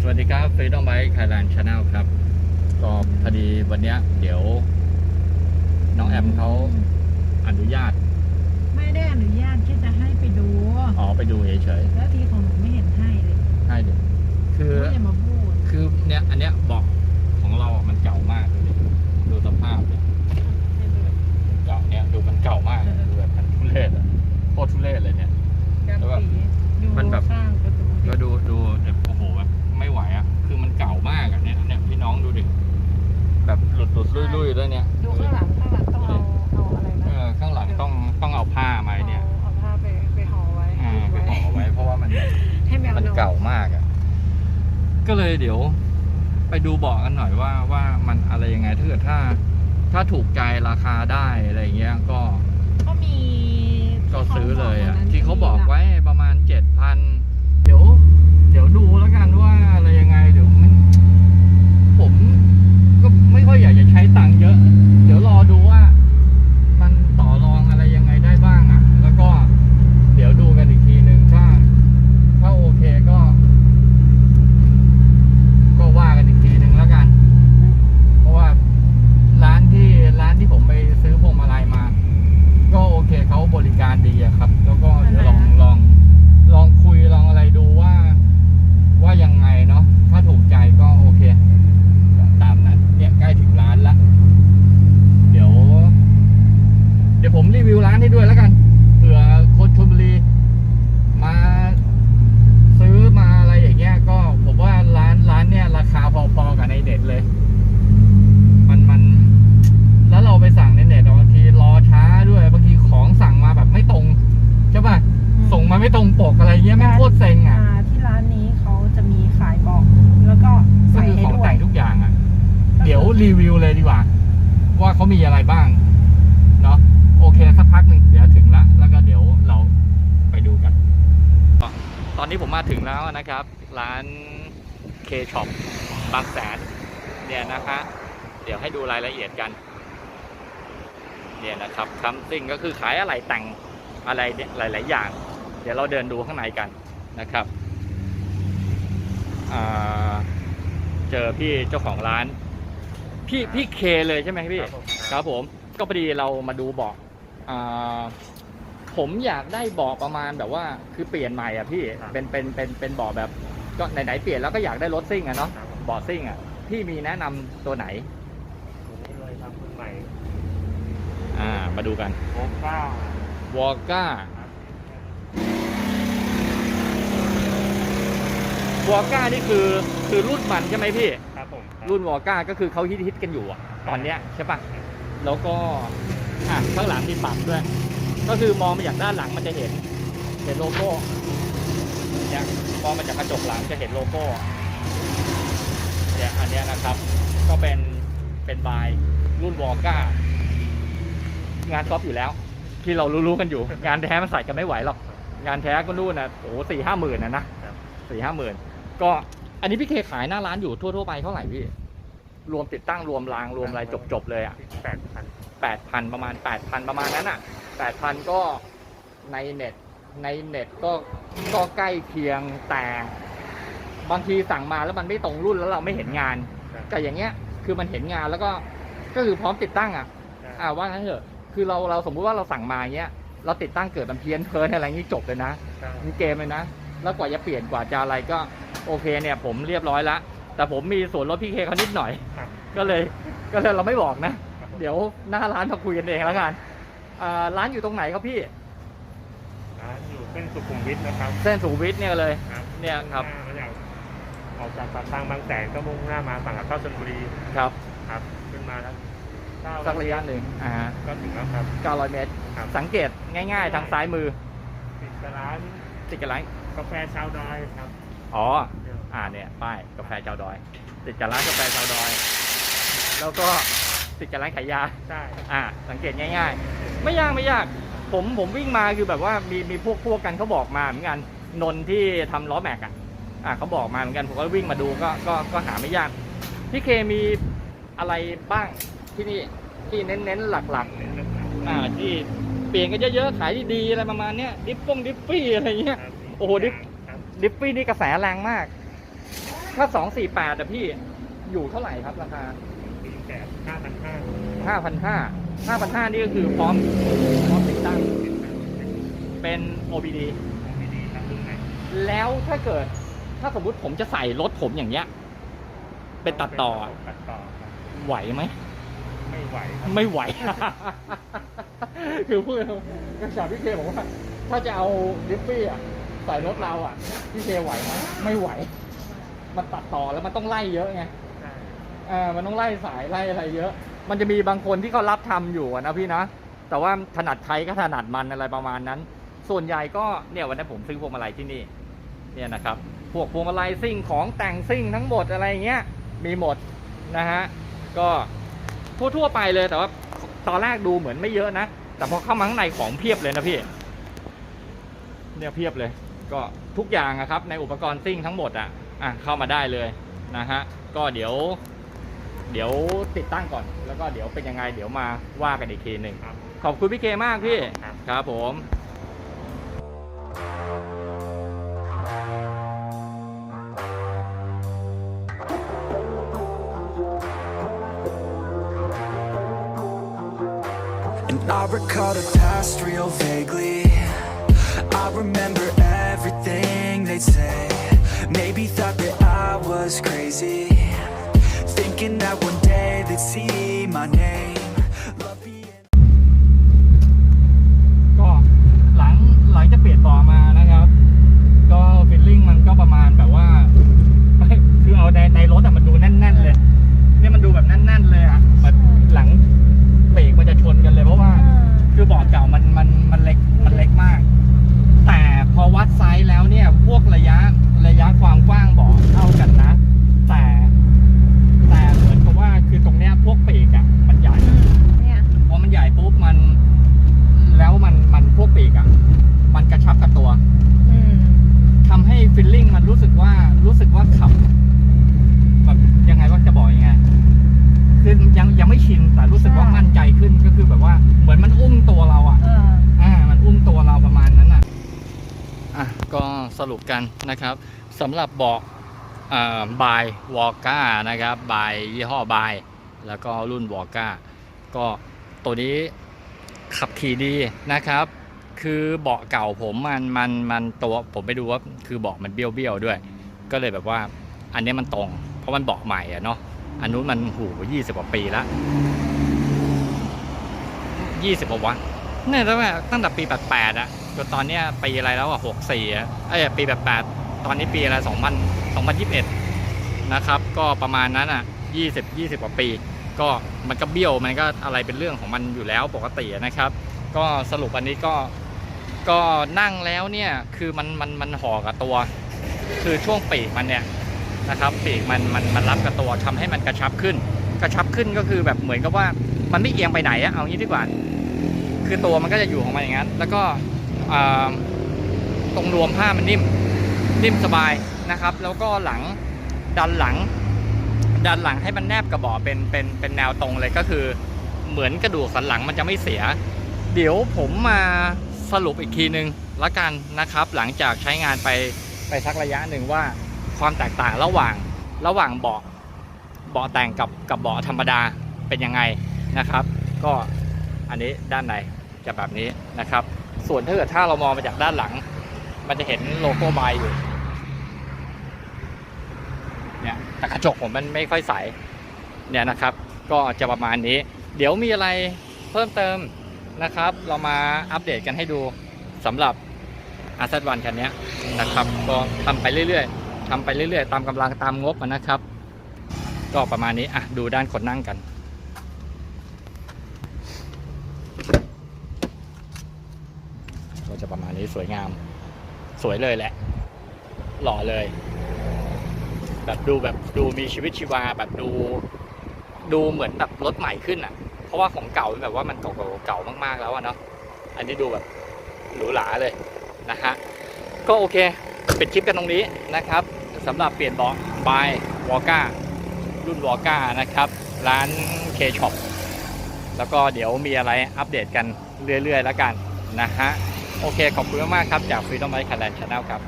สวัสดีครับฟรีดอมไบค์ไทยแลนด์ชาแนลครับ ก็พอดีวันเนี้ยเดี๋ยว น้องแอมเขาอนุญาต ไม่ได้อนุญาตแค่จะให้ไปดู อ๋อ ไปดูเฉยแล้วทีของหนูไม่เห็นให้เลยๆให้ดูคือไม่อย่ามาพูด คือเนี้ยอันเนี้ยเบอก เลยเดี๋ยว ไปดูเบาะกันหน่อยว่าว่ามันอะไรยังไงถ้าเกิดถ้า ถ้าถูกใจราคาได้อะไรเงี้ยก็ก็มีก็ซื้อเลยอะวันนั้นที่เขาบอกไว้ประมาณเจ็ดพันเดี๋ยว เดี๋ยวดูแล้วกันว่าอะไรยังไง เดี๋ยวมัน ผมก็ไม่ค่อยอยากจะใช้ตังค์เยอะ เดี๋ยวรอดูว่า มันต่อรองอะไรยังไงได้บ้างอะ แล้วก็ เดี๋ยวดูกันอีกทีนึงถ้า ถ้าโอเคก็ ก็ว่ากันอีกทีนึงแล้วกัน เพราะว่าร้านที่ร้านที่ผมไปซื้อพวงมาลัยมา ก็โอเคเขาบริการดีอะครับ แล้วก็เดี๋ยวลองลอง ลองคุยลองอะไรดูว่า ว่ายังไงเนาะถ้าถูกใจก็โอเคก็ตามนั้น เนี่ยใกล้ถึงร้านละเดี๋ยว เดี๋ยวผมรีวิวร้านให้ด้วยแล้วกันเผื่อคนชลบุรี มาซื้อมาอะไรอย่างเงี้ย ก็ผมว่าร้านร้านเนี่ยราคาพอๆกับในเน็ตเลย มันมัน แล้วเราไปสั่งในเน็ตอะบางทีรอช้าด้วยบางทีของสั่งมาแบบไม่ตรงใช่ป่ะ ส่งมาไม่ตรงปกอะไรเงี้ยแม่งโคตรเซ็งอะ อ่าที่ร้านนี้เขาจะมีขายบอก แล้วก็ ก็ ใส่ คือ ให้ ของ ด้ว แต่ ย งทุกอย่างอะ เดี๋ยวรีวิวเลยดีกว่า ว่าเขา มีอะไรบ้างเนาะโอเคสักพักหนึ่งเดี๋ยวถึงละแล้วก็เดี๋ยวเราไปดูกัน ตอนนี้ผมมาถึงแล้วนะครับ ร้าน K Shop บางแสนเนี่ยนะคะเดี๋ยวให้ดูรายละเอียดกันเนี่ยนะครับคัมซิงก็คือขายอะไรแต่งอะไรเนี่ยหลาย ๆ อย่าง เดี๋ยวเราเดินดูข้างในกันนะครับเจอพี่เจ้าของร้าน พี่พี่เคเลยใช่ไหมพี่ครับผม ก็พอดีเรามาดูเบาะอ่าผมอยากได้เบาะประมาณแบบว่า คือเปลี่ยนใหม่อะพี่ครับ เป็นเป็นเป็นเป็นเบาะแบบ ก็ไหนๆเปลี่ยนแล้วก็อยากได้รถซิ่งอะเนาะครับผมเบาะซิ่งอะพี่มีแนะนำตัวไหนตัวนี้เลยครับรุ่นใหม่อ่า มาดูกันโอก้าวอก้าครับวอก้านี่คือคือรุ่นมันใช่ไหมพี่ค รุ่นวอก้าก็คือเขาฮิตฮิตกันอยู่อะตอนเนี้ยใช่ปะแล้วก็อะข้างหลังมีปักด้วย ก็คือมองมาจากด้านหลังมันจะเห็น เห็นโลโก้เนี่ยมองมาจากกระจกหลังจะเห็นโลโก้เนี่ยอันเนี้ยนะครับ ก็เป็นเป็นบายรุ่นวอก้างานกอล์ฟอยู่แล้ว ที่เรารู้ๆกันอยู่ งานแท้มันใส่กันไม่ไหวหรอกงานแท้ก็นู่นนะโอ้สี่ห้าหมื่นนะนะสี่ห้าหมื่นก็ อันนี้พี่เคขายหน้าร้านอยู่ทั่วๆไปเท่าไหร่พี่ รวมติดตั้งรวมรางรวมอะไรจบๆเลยอะแปดพันแปดพันประมาณแปดพันประมาณนั้นอะแปดพันก็ในเน็ตในเน็ตก็ก็ใกล้เคียงแต่บางทีสั่งมาแล้วมันไม่ตรงรุ่นแล้วเราไม่เห็นงาน แต่อย่างเงี้ยคือมันเห็นงานแล้วก็ก็คือพร้อมติดตั้งอะอ่าว่างั้นเถอะคือเราเราสมมุติว่าเราสั่งมาอย่างเงี้ยเราติดตั้งเกิดมันเพี้ยนเพลินอะไรงี้จบเลยนะมันเกมเลยนะ แล้วกว่าจะเปลี่ยนกว่าจะอะไรก็ โอเคเนี่ยผมเรียบร้อยละแต่ผมมีส่วนลดพี่เคเขานิดหน่อย ครับ ก็เลยก็เลยเราไม่บอกนะ เดี๋ยวหน้าร้านมาคุยกันเองแล้วกันอ่าร้านอยู่ตรงไหนครับพี่ ร้านอยู่เส้นสุขุมวิทนะครับเส้นสุขุมวิทเนี่ยเลย ครับเนี่ยครับ มุ่งหน้ามาจากออกจากปากทางบางแสนก็มุ่งหน้ามาฝั่งเข้าชลบุรีครับครับขึ้นมาแล้วเก้าสักระยะหนึ่งอ่าก็ถึงแล้วครับ 900 เมตร ครับ สังเกตง่าย ๆ ทางซ้ายมือติดกับร้านติดกับร้านกาแฟชาวดอยครับ อ๋อเดี๋ยวอ่าเนี่ยป้ายกาแฟชาวดอย ติดกับร้านกาแฟชาวดอย แล้วก็ติดกับร้านขายยาใช่อ่า สังเกตง่ายๆ ไม่ยากไม่ยาก ผมผมวิ่งมาคือแบบว่ามีมีพวกพวกกันเขาบอกมาเหมือนกันนนท์ที่ทำล้อแม็กอะอ่าเขาบอกมาเหมือนกันผมก็วิ่งมาดูก็ก็ก็หาไม่ยากพี่เคมีอะไรบ้างที่นี่ที่เน้นๆหลักๆอ่าที่เปลี่ยนกันเยอะๆขายดีๆอะไรประมาณเนี้ยดิฟฟงดิฟฟี่อะไรเงี้ยครับโอ้โหดิครับ ดิฟฟี่นี่กระแสแรงมาก ถ้าสองสี่แปดอะพี่อยู่เท่าไหร่ครับราคาปีแปดห้าพันห้าห้าพันห้าห้าพันห้านี่ก็คือพร้อมพร้อมติดตั้งเป็น OBD ไม่ดีครับรุ่นไหนแล้วถ้าเกิดถ้าสมมติผมจะใส่รถผมอย่างเงี้ย เป็นตัดต่ออะตัดต่อครับไหวไหมไม่ไหวครับไม่ไหว คือพูดกระชาพี่เคบอกว่า ถ้าจะเอาดิฟฟี่อะใส่รถเราอะพี่เคไหวไหมไม่ไหว มันตัดต่อแล้วมันต้องไล่เยอะไงใช่เออมันต้องไล่สายไล่อะไรเยอะ มันจะมีบางคนที่เขารับทำอยู่อะนะพี่นะแต่ว่าถนัดใครก็ถนัดมันอะไรประมาณนั้น ส่วนใหญ่ก็เนี่ยวันนี้นผมซื้อพวงมาลัยที่นี่ เนี่ยนะครับ พวกพวงมาลัยซิ่งของแต่งซิ่งทั้งหมดอะไรเงี้ยมีหมดนะฮะก็ทั่วๆไปเลยแต่ว่าตอนแรกดูเหมือนไม่เยอะนะ แต่พอเข้ามาข้างในของเพียบเลยนะพี่ เนี่ยเพียบเลย ก็ทุกอย่างอะครับในอุปกรณ์ซิ่งทั้งหมดอะอะเข้ามาได้เลยนะฮะก็เดี๋ยว เดี๋ยวติดตั้งก่อน แล้วก็เดี๋ยวเป็นยังไงเดี๋ยวมาว่ากันอีกทีหนึ่งครับขอบคุณพี่เคมากพี่ครับครับผม And I recall the past real vaguely. I remember everything they'd say. Maybe thought that I was crazy. Thinking that one day they'd see my name. Love being. ก็หลังหลังจะเปลี่ยนเบาะมานะครับ ก็ฟิลลิ่งมันก็ประมาณแบบว่าไม่คือเอาในในรถอะมันดูแน่น ๆ เลย เนี่ยมันดูแบบแน่น ๆ เลยอะแบบหลังเบรกมันจะชนกันเลยเพราะว่า คือเบาะเก่ามันมันมันเล็กมันเล็กมาก แต่พอวัดไซส์แล้วเนี่ย พวกระยะระยะความกว้างเบาะเท่ากันนะ แต่ แต่เหมือนกับว่าคือตรงเนี้ยพวกปีกอะมันใหญ่ เนี่ย พอมันใหญ่ปุ๊บมัน แล้วมันมันพวกปีกอะมันกระชับกับตัว อืม ทำให้ ฟิลลิ่งมันรู้สึกว่ารู้สึกว่าขับแบบยังไงว่าจะบอกยังไงคือยังยังไม่ชินแต่รู้สึกว่ามั่นใจขึ้นก็คือแบบว่าเหมือนมันอุ้มตัวเราอะเอออ่ามันอุ้มตัวเราประมาณนั้นอะอะก็สรุปกันนะครับสำหรับเบาะบายวอลก้านะครับบายยี่ห้อบายแล้วก็รุ่นวอลก้าก็ตัวนี้ขับขี่ดีนะครับ คือเบาะเก่าผมมันมันมันตัวผมไปดูว่าคือเบาะมันเบี้ยวเบี้ยวด้วย ก็เลยแบบว่าอันนี้มันตรง เพราะมันเบาะใหม่อะเนาะอันนู้นมันหูยี่สิบกว่าปีละยี่สิบกว่าวันเนี่ยตั้งแต่ตั้งแต่ปี88อะจนตอนเนี้ยปีอะไรแล้วอะ64อะเอ้ยปี88ตอนนี้ปีอะไร2000 2021นยี่สิบเอ็ดนะครับก็ประมาณนั้นอะ20 20กว่าปี ก็มันก็เบี้ยวมันก็อะไรเป็นเรื่องของมันอยู่แล้วปกตินะครับ ก็สรุปอันนี้ก็ ก็นั่งแล้วเนี่ยคือมันมันมันห่อกับตัว คือช่วงปีกมันเนี่ยนะครับปีกมันมันมันรับกับตัวทำให้มันกระชับขึ้น กระชับขึ้นก็คือแบบเหมือนกับว่ามันไม่เอียงไปไหนอะเอางี้ดีกว่า คือตัวมันก็จะอยู่ของมันอย่างนั้น แล้วก็ตรงรวมผ้ามันนิ่มนิ่มสบายนะครับ แล้วก็หลังดันหลัง ดันหลังให้มันแนบกระบอกเป็นเป็นเป็นแนวตรงเลยก็คือ เหมือนกระดูกสันหลังมันจะไม่เสีย เดี๋ยวผมมา สรุปอีกทีนึงละกันนะครับ หลังจากใช้งานไปไปสักระยะหนึ่งว่าความแตกต่างระหว่างระหว่างเบาะเบาะแต่งกับกับเบาะธรรมดาเป็นยังไงนะครับ ก็อันนี้ด้านในจะแบบนี้นะครับ ส่วนถ้าเกิดถ้าเรามองมาจากด้านหลัง มันจะเห็นโลโก้บายอยู่เนี่ยแต่กระจกผมมันไม่ค่อยใสเนี่ยนะครับ ก็จะประมาณนี้ เดี๋ยวมีอะไรเพิ่มเติม นะครับ เรามาอัปเดตกันให้ดูสำหรับ r z 1คันนี้นะครับก็ทำไปเรื่อยๆทำไปเรื่อยๆ ตามกำลังตามงบนะครับ ก็ประมาณนี้อะดูด้านคนนั่งกันก็จะประมาณนี้สวยงาม สวยเลยแหละ หล่อเลย แบบดูแบบดูมีชีวิตชีวาแบบดู ดูเหมือนแบบรถใหม่ขึ้นอะ เพราะว่าของเก่าแบบว่ามันเก่าๆเก่ามากๆแล้วอะเนาะอันนี้ดูแบบหรูหราเลยนะฮะก็โอเคปิดคลิปกันตรงนี้นะครับสำหรับเปลี่ยนเบาะบายวอก้ารุ่นวอก้านะครับ ร้านเคช็อปแล้วก็เดี๋ยวมีอะไรอัปเดตกันเรื่อยๆแล้วกันนะฮะโอเค ขอบคุณมากๆครับ จาก Freedom Bike Thailand Channel ครับ